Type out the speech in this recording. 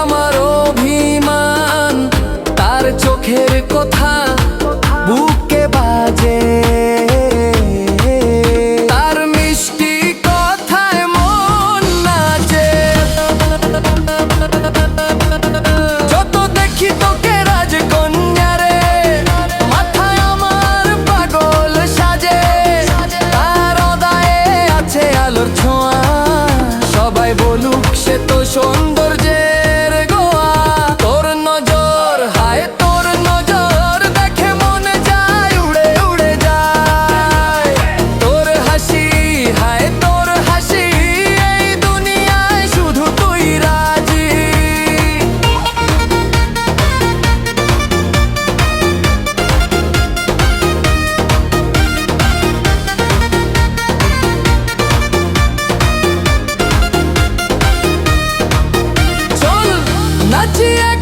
আমার অভিমান সাজিয়ে